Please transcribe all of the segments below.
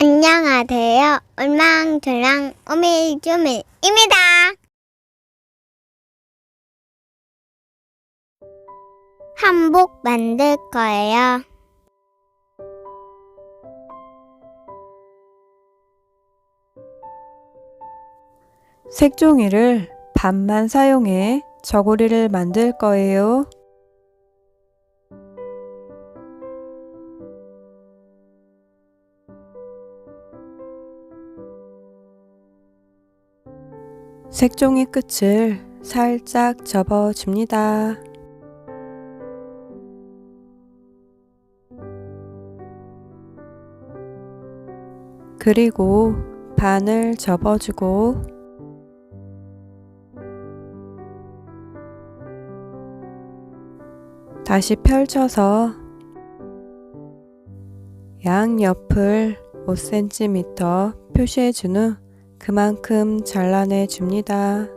안녕하세요. 울망졸랑 오밀조밀입니다. 한복 만들 거예요. 색종이를 반만 사용해 저고리를 만들 거예요. 색종이 끝을 살짝 접어줍니다. 그리고 반을 접어주고 다시 펼쳐서 양옆을 5cm 표시해 준 후 그만큼 잘라내 줍니다.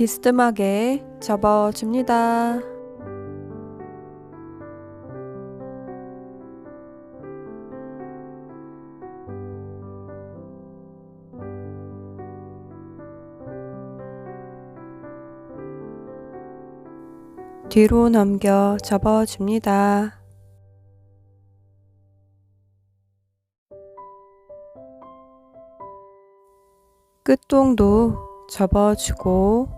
비스듬하게 접어줍니다. 뒤로 넘겨 접어줍니다. 끝동도 접어주고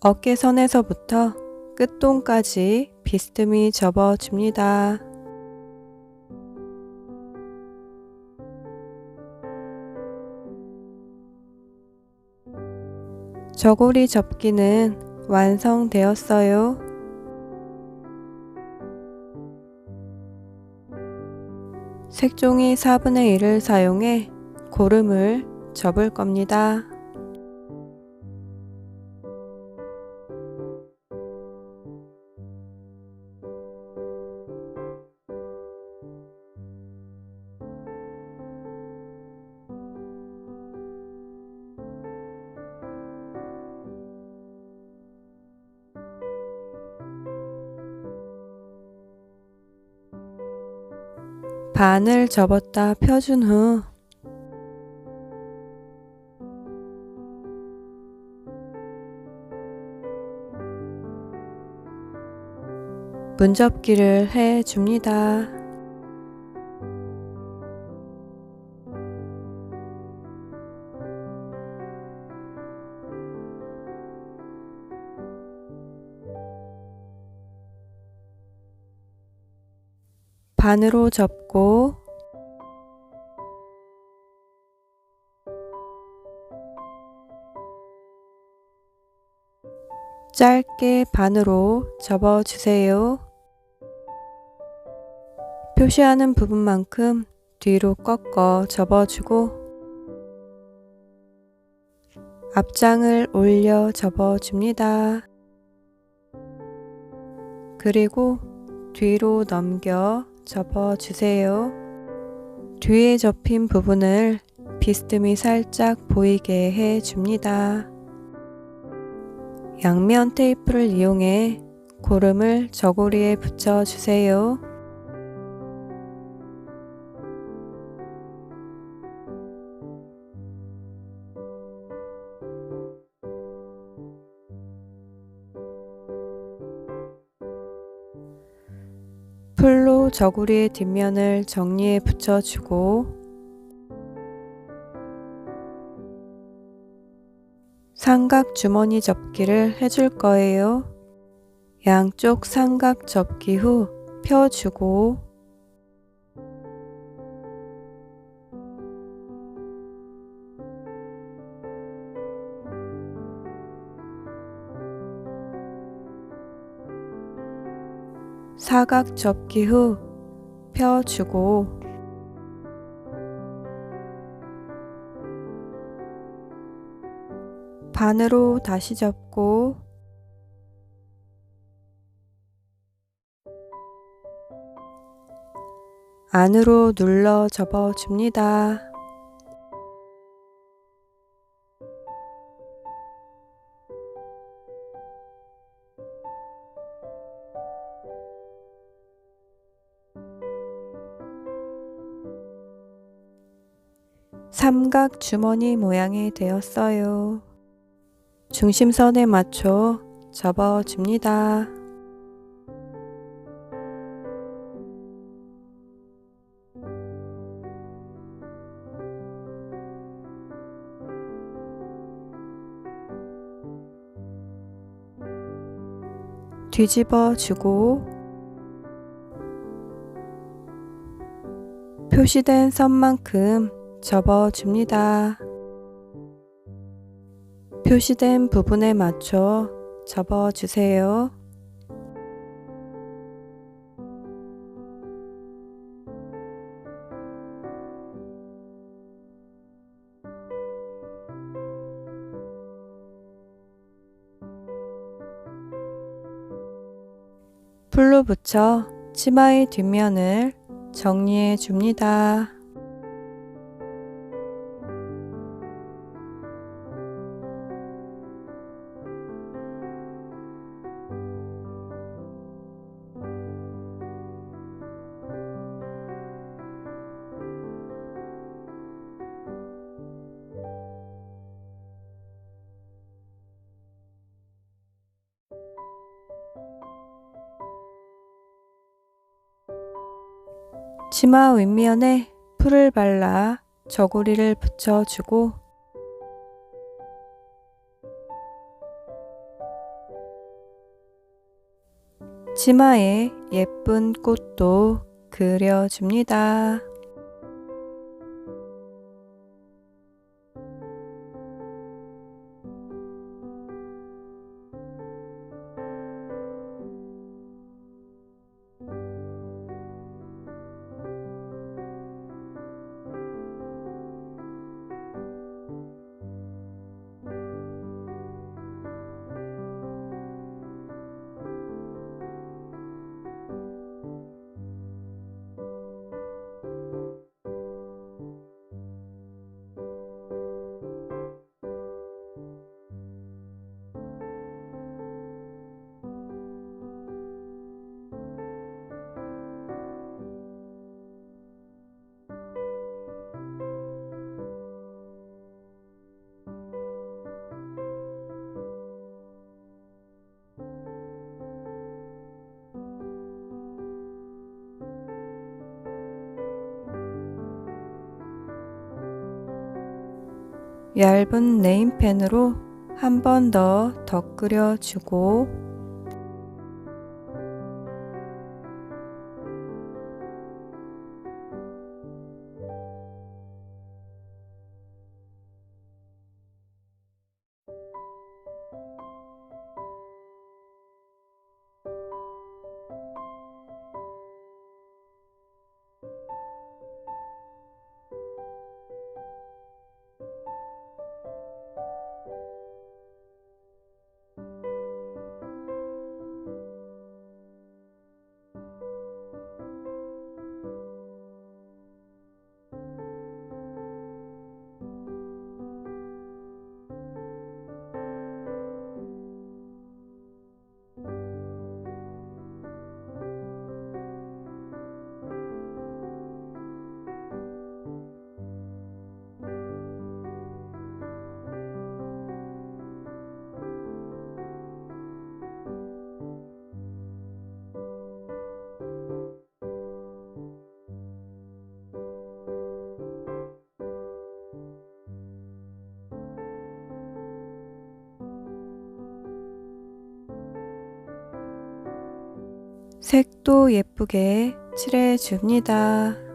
어깨선에서부터 끝동까지 비스듬히 접어줍니다. 저고리 접기는 완성되었어요. 색종이 4분의 1을 사용해 고름을 접을 겁니다. 반을 접었다 펴준 후 문접기를 해 줍니다. 반으로 접고 짧게 반으로 접어 주세요. 표시하는 부분만큼 뒤로 꺾어 접어주고 앞장을 올려 접어줍니다. 그리고 뒤로 넘겨 접어주세요. 뒤에 접힌 부분을 비스듬히 살짝 보이게 해줍니다. 양면 테이프를 이용해 고름을 저고리에 붙여주세요. 저고리의 뒷면을 정리해 붙여주고 삼각 주머니 접기를 해줄 거예요. 양쪽 삼각 접기 후 펴주고 사각 접기 후 펴주고 반으로 다시 접고 안으로 눌러 접어 줍니다. 삼각 주머니 모양이 되었어요. 중심선에 맞춰 접어 줍니다. 뒤집어 주고 표시된 선만큼 접어 줍니다. 표시된 부분에 맞춰 접어 주세요. 풀로 붙여 치마의 뒷면을 정리해 줍니다. 치마 윗면에 풀을 발라 저고리를 붙여주고 치마에 예쁜 꽃도 그려줍니다. 얇은 네임펜으로 한 번 더 덧 그려주고 색도 예쁘게 칠해줍니다.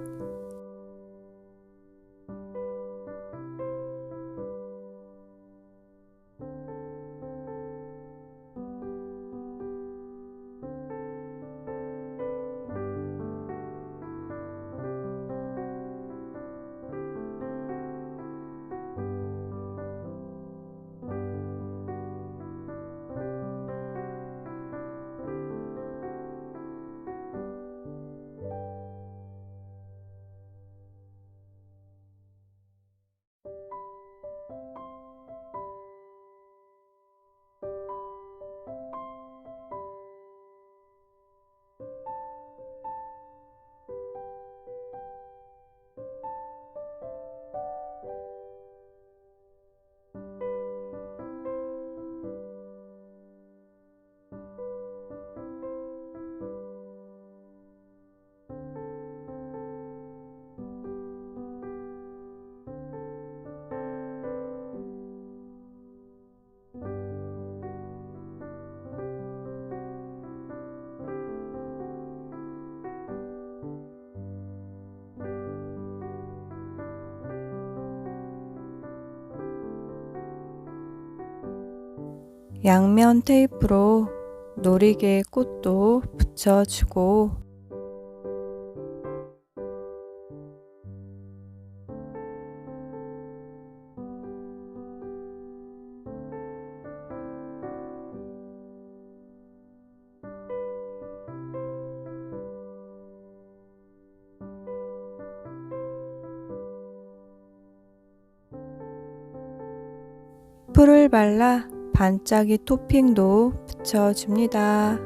양면 테이프로 놀이개 꽃도 붙여주고. 풀을 발라 반짝이 토핑도 붙여줍니다.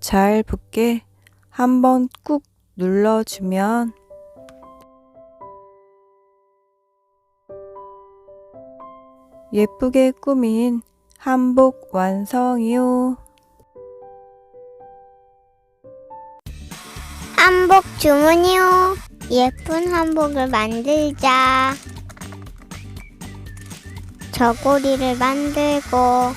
잘 붙게 한번 꾹 눌러주면 예쁘게 꾸민 한복 완성이요. 한복 주문이요. 예쁜 한복을 만들자. 저고리를 만들고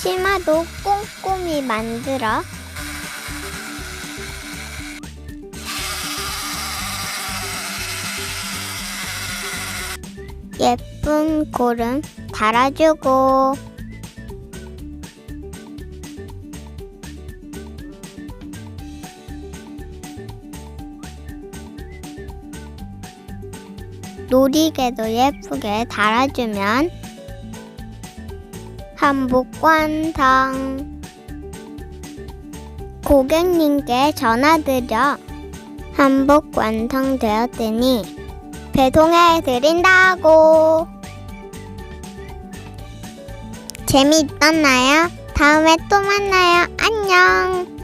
치마도 꼼꼼히 만들어 예쁜 고름 달아주고 놀이개도 예쁘게 달아주면 한복 완성. 고객님께 전화드려 한복 완성되었으니 배송해 드린다고. 재미있었나요? 다음에 또 만나요. 안녕.